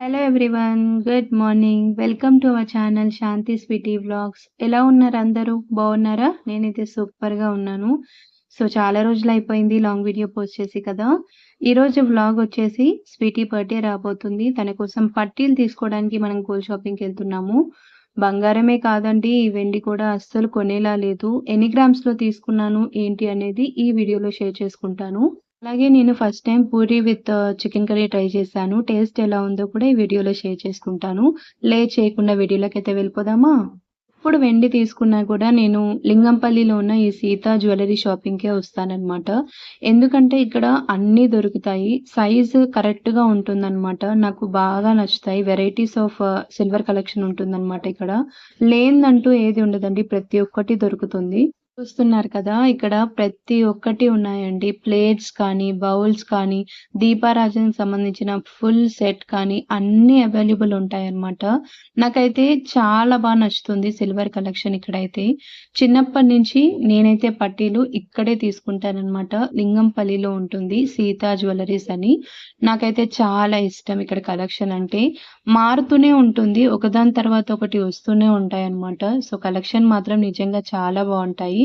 Hello everyone good morning welcome to our channel Shanti sweety vlogs ఎలా ఉన్నారు అందరూ? బాగున్నారా? నేనైతే సూపర్గా ఉన్నాను. సో చాలా రోజులు అయిపోయింది లాంగ్ వీడియో పోస్ట్ చేసి కదా. ఈ రోజు వ్లాగ్ వచ్చేసి స్వీటీ బర్త్డే రాబోతుంది. తన కోసం పట్టీలు తీసుకోవడానికి మనం గోల్డ్ షాపింగ్కి వెళ్తున్నాము. బంగారమే కాదండి ఈ వెండి కూడా అస్సలు కొనేలా లేదు. ఎన్ని గ్రామ్స్లో తీసుకున్నాను ఏంటి అనేది ఈ వీడియోలో షేర్ చేసుకుంటాను. అలాగే నేను first time puri with chicken curry try చేశాను. టేస్ట్ ఎలా ఉందో కూడా ఈ వీడియోలో షేర్ చేసుకుంటాను. లే చేయకుండా వీడియోలోకి అయితే వెళ్ళిపోదామా? ఇప్పుడు వెండి తీసుకున్నా కూడా నేను లింగంపల్లిలో ఉన్న ఈ సీతా జ్యువెలరీ షాపింగ్కే వస్తానన్నమాట. ఎందుకంటే ఇక్కడ అన్నీ దొరుకుతాయి. సైజు కరెక్ట్గా ఉంటుందన్నమాట. నాకు బాగా నచ్చుతాయి. వెరైటీస్ ఆఫ్ సిల్వర్ కలెక్షన్ ఉంటుందన్నమాట ఇక్కడ. లేనిదంటూ ఏది ఉండదండి. ప్రతి ఒక్కటి దొరుకుతుంది. చూస్తున్నారు కదా ఇక్కడ ప్రతి ఒక్కటి ఉన్నాయండి. ప్లేట్స్ కానీ బౌల్స్ కానీ దీపారాజనకి సంబంధించిన ఫుల్ సెట్ కానీ అన్ని అవైలబుల్ ఉంటాయి అన్నమాట నాకైతే చాలా బాగా నచ్చుతుంది సిల్వర్ కలెక్షన్ ఇక్కడైతే. చిన్నప్పటి నుంచి నేనైతే పట్టీలు ఇక్కడే తీసుకుంటానన్నమాట. లింగంపల్లిలో ఉంటుంది సీతా జ్యువెలరీస్ అని. నాకైతే చాలా ఇష్టం ఇక్కడ కలెక్షన్ అంటే. మారుతూనే ఉంటుంది ఒకదాని తర్వాత ఒకటి వస్తూనే ఉంటాయి అన్నమాట సో కలెక్షన్ మాత్రం నిజంగా చాలా బాగుంటాయి.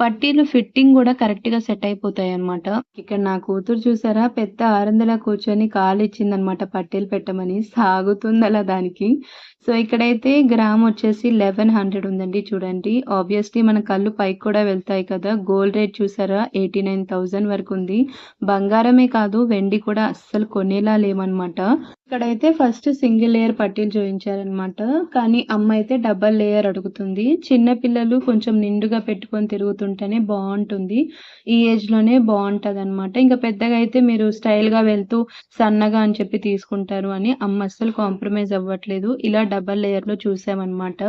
పట్టీలు ఫిట్టింగ్ కూడా కరెక్ట్గా సెట్ అయిపోతాయి అన్నమాట. ఇక్కడ నా కూతురు చూసారా? పెద్ద ఆరందలా కూర్చొని కాలు ఇచ్చిందనమాట పట్టీలు పెట్టమని. సాగుతుంది అలా దానికి. సో ఇక్కడైతే గ్రామ్ వచ్చేసి లెవెన్ హండ్రెడ్ ఉందండి చూడండి. ఆబ్వియస్లీ మన కళ్ళు పైకి కూడా వెళ్తాయి కదా. గోల్డ్ రేట్ చూసారా? ఎయిటీ నైన్ థౌజండ్ వరకు ఉంది. బంగారమే కాదు వెండి కూడా అస్సలు కొనేలా లేమనమాట ఇక్కడైతే ఫస్ట్ సింగిల్ లేయర్ పట్టీలు చూపించారనమాట కానీ అమ్మ అయితే డబల్ లేయర్ అడుగుతుంది. చిన్న పిల్లలు కొంచెం నిండుగా పెట్టుకొని ఉంటేనే బాగుంటుంది. ఈ ఏజ్లోనే బాగుంటది అనమాట ఇంకా పెద్దగా అయితే మీరు స్టైల్గా వెళ్తూ సన్నగా అని చెప్పి తీసుకుంటారు అని అమ్మ అస్సలు కాంప్రమైజ్ అవ్వట్లేదు. ఇలా డబల్ లేయర్లో చూసామన్నమాట.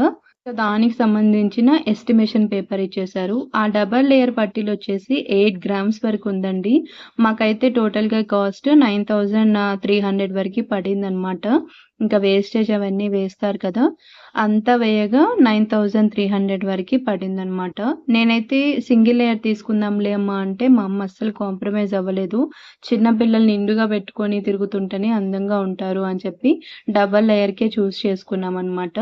దానికి సంబంధించిన ఎస్టిమేషన్ పేపర్ ఇచ్చేసారు ఆ డబల్ లేయర్ పట్టీలు వచ్చేసి ఎయిట్ గ్రామ్స్ వరకు ఉందండి. మాకైతే టోటల్గా cost nine thousand three hundred వరకు పడింది అనమాట ఇంకా వేస్టేజ్ అవన్నీ వేస్తారు కదా అంతా వేయగా నైన్ థౌజండ్ త్రీ హండ్రెడ్ వరకు పడిందనమాట నేనైతే సింగిల్ లేయర్ తీసుకుందాంలే అమ్మా అంటే మా అమ్మ అస్సలు కాంప్రమైజ్ అవ్వలేదు. చిన్న పిల్లల్ని నిండుగా పెట్టుకొని తిరుగుతుంటేనే అందంగా ఉంటారు అని చెప్పి డబల్ లేయర్కే చూస్ చేసుకున్నాం అనమాట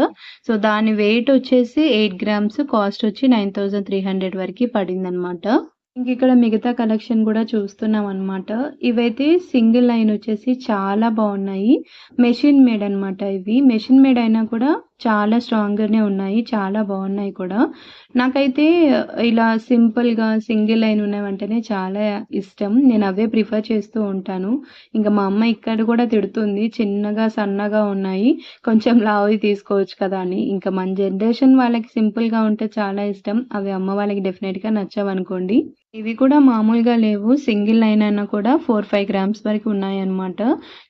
సో దాని వెయిట్ వచ్చేసి ఎయిట్ గ్రామ్స్ కాస్ట్ వచ్చి నైన్ థౌజండ్ త్రీ హండ్రెడ్ వరకు పడిందనమాట ఇంక ఇక్కడ మిగతా కలెక్షన్ కూడా చూస్తున్నాం అనమాట ఇవైతే సింగిల్ లైన్ వచ్చేసి చాలా బాగున్నాయి. మెషిన్ మేడ్ అన్నమాట ఇవి. మెషిన్ మేడ్ అయినా కూడా చాలా స్ట్రాంగ్గానే ఉన్నాయి చాలా బాగున్నాయి కూడా. నాకైతే ఇలా సింపుల్గా సింగిల్ లైన్ ఉన్నవంటేనే చాలా ఇష్టం. నేను అవే ప్రిఫర్ చేస్తూ ఉంటాను. ఇంకా మా అమ్మ ఇక్కడ కూడా తిడుతుంది చిన్నగా సన్నగా ఉన్నాయి కొంచెం లావి తీసుకోవచ్చు కదా అని. ఇంకా మన జనరేషన్ వాళ్ళకి సింపుల్గా ఉంటే చాలా ఇష్టం. అవి అమ్మ వాళ్ళకి డెఫినెట్గా నచ్చవనుకోండి ఇవి కూడా మామూలుగా లేవు. సింగిల్ లైన్ అయినా కూడా ఫోర్ ఫైవ్ గ్రామ్స్ వరకు ఉన్నాయి అన్నమాట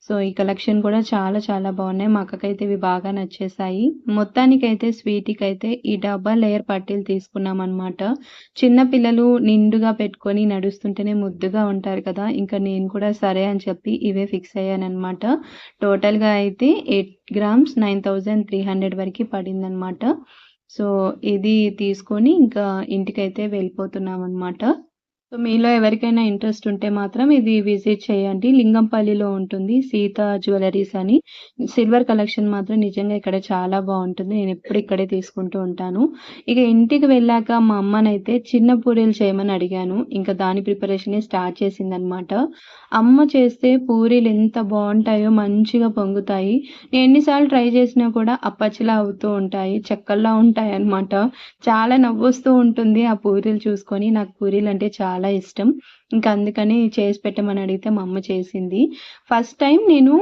సో ఈ కలెక్షన్ కూడా చాలా చాలా బాగున్నాయి. మా అక్కకైతే ఇవి బాగా నచ్చేసాయి మొత్తానికైతే స్వీటీకి అయితే ఈ డబ్బా లేయర్ పట్టీలు తీసుకున్నాం అనమాట చిన్న పిల్లలు నిండుగా పెట్టుకొని నడుస్తుంటేనే ముద్దుగా ఉంటారు కదా. ఇంకా నేను కూడా సరే అని చెప్పి ఇవే ఫిక్స్ అయ్యానమాట టోటల్గా అయితే eight grams nine thousand three hundred వరకు పడింది అనమాట సో ఇది తీసుకొని ఇంకా ఇంటికైతే వెళ్ళిపోతున్నాం అనమాట సో మీలో ఎవరికైనా ఇంట్రెస్ట్ ఉంటే మాత్రం ఇది విజిట్ చేయండి. లింగంపల్లిలో ఉంటుంది సీత జ్యువెలరీస్ అని. సిల్వర్ కలెక్షన్ మాత్రం నిజంగా ఇక్కడ చాలా బాగుంటుంది. నేను ఎప్పుడు ఇక్కడే తీసుకుంటూ ఉంటాను. ఇక ఇంటికి వెళ్ళాక మా అమ్మనైతే చిన్న పూరీలు చేయమని అడిగాను. ఇంకా దాని ప్రిపరేషన్ స్టార్ట్ చేసింది అనమాట అమ్మ చేస్తే పూరీలు ఎంత బాగుంటాయో మంచిగా పొంగుతాయి. నేను ఎన్నిసార్లు ట్రై చేసినా కూడా అప్పచ్చిలా అవుతూ ఉంటాయి. చెక్కల్లా ఉంటాయి అనమాట చాలా నవ్వొస్తూ ఉంటుంది ఆ పూరీలు చూసుకొని. నాకు పూరీలు అంటే చాలా చాలా ఇష్టం. ఇంకా అందుకని చేసి పెట్టమని అడిగితే మా అమ్మ చేసింది. ఫస్ట్ టైం నేను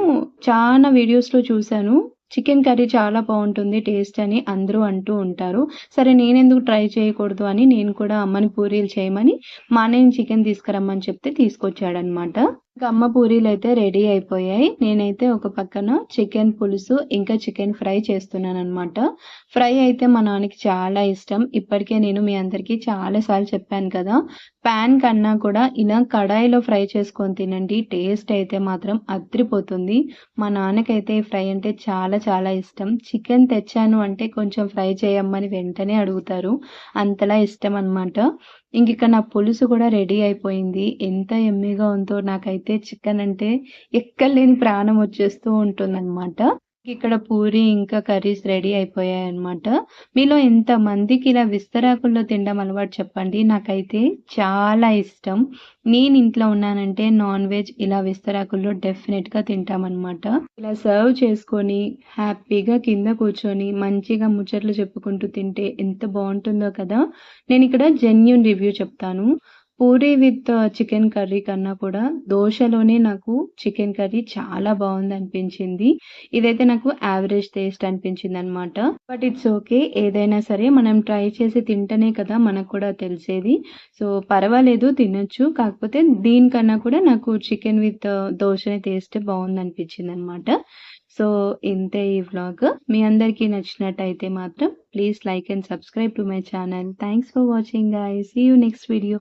చాలా వీడియోస్లో చూశాను. చికెన్ కర్రీ చాలా బాగుంటుంది టేస్ట్ అని అందరూ అంటూ ఉంటారు. సరే నేనెందుకు ట్రై చేయకూడదు అని నేను కూడా అమ్మని పూరీలు చేయమని మా అన్నయ్య చికెన్ తీసుకురమ్మని చెప్తే తీసుకొచ్చాడనమాట ఇంకా అమ్మ పూరీలు అయితే రెడీ అయిపోయాయి. నేనైతే ఒక పక్కన చికెన్ పులుసు ఇంకా చికెన్ ఫ్రై చేస్తున్నాను అనమాట ఫ్రై అయితే మా నాన్నకి చాలా ఇష్టం. ఇప్పటికే నేను మీ అందరికీ చాలా సార్లు చెప్పాను కదా ప్యాన్ కన్నా కూడా ఇలా కడాయిలో ఫ్రై చేసుకొని తినండి. టేస్ట్ అయితే మాత్రం అద్రిపోతుంది. మా నాన్నకైతే ఫ్రై అంటే చాలా చాలా ఇష్టం. చికెన్ తెచ్చాను అంటే కొంచెం ఫ్రై చేయమ్మని వెంటనే అడుగుతారు. అంతలా ఇష్టం అనమాట ఇంక ఇక్కడ నా పులుసు కూడా రెడీ అయిపోయింది. ఎంత ఎమ్మెగా ఉందో నాకైతే అయితే చికెన్ అంటే ఎక్కడలేని ప్రాణం వచ్చేస్తూ ఉంటుందన్నమాట. ఇక్కడ పూరి ఇంకా కర్రీస్ రెడీ అయిపోయాయన్నమాట. మీలో ఎంతమందికి ఇలా విస్తరాకుల్లో తినడం అలవాటు చెప్పండి. నాకైతే చాలా ఇష్టం. నేను ఇంట్లో ఉన్నానంటే నాన్ వెజ్ ఇలా విస్తరాకుల్లో డెఫినిట్‌గా తింటామన్నమాట. ఇలా సర్వ్ చేసుకొని హ్యాపీగా కింద కూర్చొని మంచిగా ముచ్చట్లు చెప్పుకుంటూ తింటే ఎంత బాగుంటుందో కదా! నేను ఇక్కడ జెన్యున్ రివ్యూ చెప్తాను. Puri with uh, chicken curry కన్నా కూడా దోశలోనే నాకు చికెన్ కర్రీ చాలా బాగుంది అనిపించింది ఇదైతే నాకు యావరేజ్ టేస్ట్ అనిపించింది అనమాట బట్ ఇట్స్ ఓకే. ఏదైనా సరే మనం ట్రై చేసి తింటేనే కదా మనకు కూడా తెలిసేది. సో, పర్వాలేదు తినొచ్చు. కాకపోతే దీనికన్నా కూడా నాకు చికెన్ విత్ uh, దోశనే టేస్ట్ బాగుంది అనిపించింది అనమాట సో, ఇంతే ఈ వ్లాగ్. మీ అందరికీ నచ్చినట్టయితే మాత్రం please like and subscribe to my channel. Thanks for watching I see you next video.